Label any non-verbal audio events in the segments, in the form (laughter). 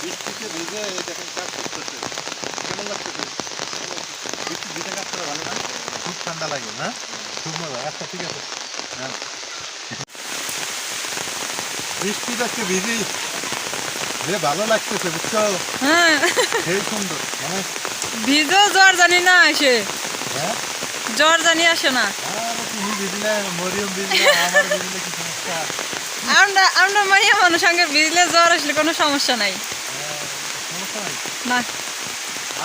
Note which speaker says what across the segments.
Speaker 1: বৃষ্টিতে ভিজে এই দেখেন কাজ করতেছে। কেমন লাগতেছে বৃষ্টি ভিজে কাজ করা ভালো না? খুব ঠান্ডা লাগে না? খুব মজা। আচ্ছা ঠিক আছে। হ্যাঁ। বৃষ্টিতে আজকে ভিজি। যে ভালো লাগতেছে বুঝছ?
Speaker 2: হ্যাঁ।
Speaker 1: সেই সুন্দর মানে
Speaker 2: ভিজো জ্বর জানি না আসে
Speaker 1: হ্যাঁ?
Speaker 2: জ্বর জানি আসে না।
Speaker 1: তুমি ভিজলে মরিয়ম ভিজলে আমার ভিজলে কি সমস্যা?
Speaker 2: আমরা আমরা মাইয়া মানুষ সঙ্গে ভিজলে জ্বর আসলে কোনো সমস্যা নাই। না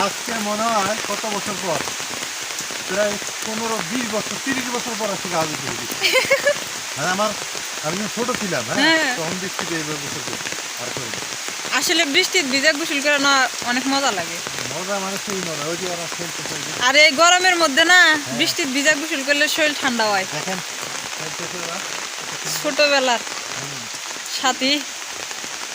Speaker 1: আজকে মনে হয় কত বছর পর? প্রায় পনেরো বিশ বছর তিরিশ বছর পর আজকে গাছ। উঠে (laughs) মানে আমার আমি ছোট ছিলাম হ্যাঁ?
Speaker 2: হ্যাঁ।
Speaker 1: তখন বৃষ্টিতে এই বছর আর করি
Speaker 2: আসলে বৃষ্টির ভিজে গোসল করে না অনেক মজা লাগে।
Speaker 1: মজা মানে সেই মজা ওই যে ওরা খেলতে খেলতে
Speaker 2: আর এই গরমের মধ্যে না বৃষ্টির ভিজা গোসল করলে শরীর ঠান্ডা হয়।
Speaker 1: দেখেন
Speaker 2: ছোটবেলার সাথী।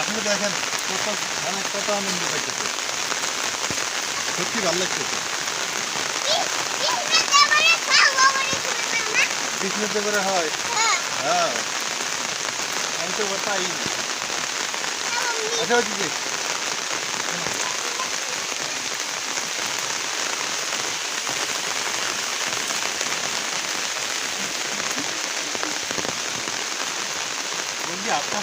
Speaker 1: আপনি দেখেন কত মানে কত আনন্দ পাইতেছে সত্যি ভালো লাগতেছে বিষ্ণুতে করে হয়? হ্যাঁ। আমি তো পাই আচ্ছা দিদি বলছি, আপনার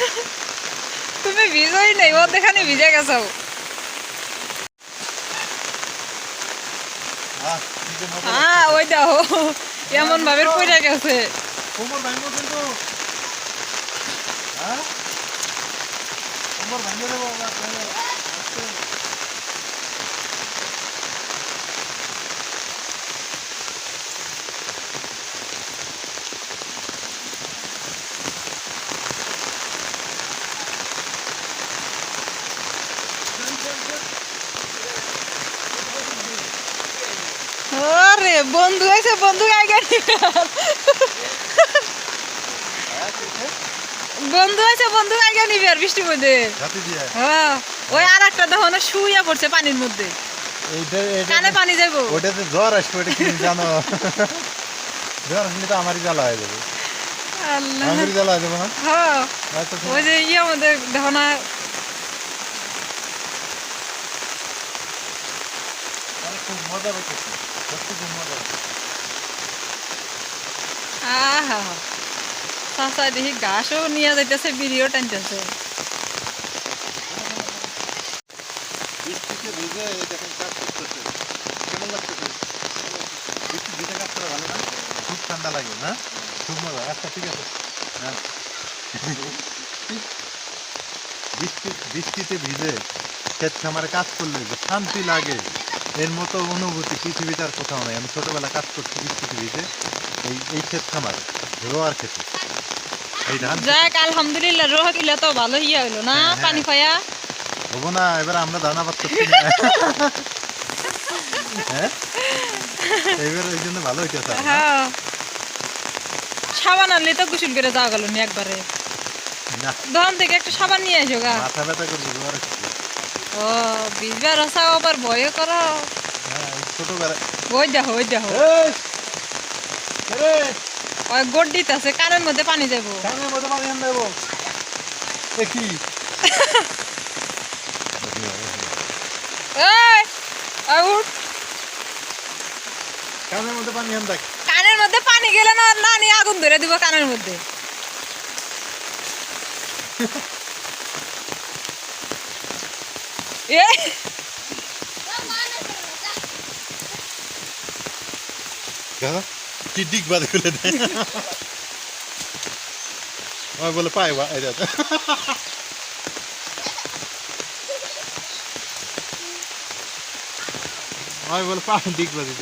Speaker 1: (laughs)
Speaker 2: তুমি ভিজোই নেই ও দেখানি ভিজে গেছো। হ্যাঁ ওই দেখো এমন ভাবে পড়ে গেছে।
Speaker 1: হ্যাঁ কোমর ভাঙে দেবো আবার তাহলে আস্তে।
Speaker 2: আরে বন্ধু আছে বন্ধু আগে। বন্ধু আছে বন্ধু আগে নিবি আর বৃষ্টির মধ্যে। হ্যাঁ ওই আর একটা দেখো না শুইয়া পড়ছে পানির মধ্যে। কানে পানি যাব
Speaker 1: ওটাতে জ্বর আসবে ওটা কি জানো? জ্বর আসলে তো আমারই জ্বালা হয়ে যাবে। আমারই জ্বালা হয়ে যাবে না?
Speaker 2: হ্যাঁ। ওই যে ইয়ে মধ্যে দেখো না
Speaker 1: মানে খুব মজা সত্যি খুব মজা।
Speaker 2: আহা। চাচা দেখি ঘাসও নিয়ে যাইতেছে বিড়িও টানতেছে।
Speaker 1: খুব ঠান্ডা লাগে না? খুব মজা। আচ্ছা ঠিক আছে। হ্যাঁ। বৃষ্টি বৃষ্টিতে ভিজে ক্ষেত খামারে কাজ করলে যে শান্তি লাগে। এর মতো অনুভূতি পৃথিবীতে আর কোথাও নাই। আমি ছোটবেলা কাজ করছি ভিজে এই এই ক্ষেত খামার রোয়ার ক্ষেতে। এই ধান
Speaker 2: যাক আলহামদুলিল্লাহ রোহ কিলা তো ভালো ইয়া হইল না?
Speaker 1: হ্যাঁ, হ্যাঁ।
Speaker 2: পানি খায়া
Speaker 1: হব না এবার আমরা ধান আবাদ করছি। (laughs) হ্যাঁ? এবার ওই জন্য ভালো?
Speaker 2: হ্যাঁ। সাবান আনলে তো গোসল করে যাওয়া গেল নি একবারে। দোকান থেকে একটা সাবান নিয়ে আসো গা।
Speaker 1: মাথা ব্যথা করবে
Speaker 2: ও বিজবা রসা আবার ভয় করো।
Speaker 1: হ্যাঁ ছোটবেলা
Speaker 2: ওই দেখো ওই দেখো।
Speaker 1: এই!
Speaker 2: ওই গোট দিতেছে কানের মধ্যে পানি যাব
Speaker 1: কানের মধ্যে পানি দেবো। কি
Speaker 2: এই ওই
Speaker 1: কানের মধ্যে পানি আন দেখ।
Speaker 2: কানের মধ্যে পানি গেলে না না আগুন ধরে দিব কানের মধ্যে। (laughs) Yeah.
Speaker 1: Yeah. Did dig by? I will apply what I did. I will find dig by the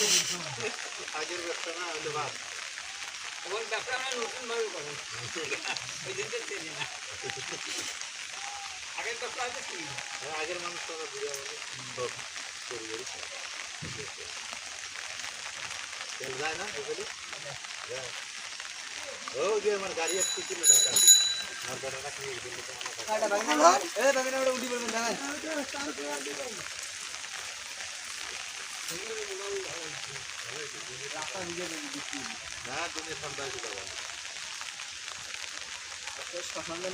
Speaker 1: বাজি দিবে আগের ব্যবসা না হলে বাদ
Speaker 3: ওর ব্যবসা আমরা নতুন ভাবে করো ওই দিনটা চেনে না আগের ব্যবসা আছে কি
Speaker 1: আর আগের মানুষ তো আমরা বুঝে আমাদের সব করি করি তেল যায় না এগুলি যায় ও যে আমার গাড়ি একটু ছিল ঢাকা আমার বেটাটা কিনে দিল তো আমার কাছে। না তুমি ঠান্ডা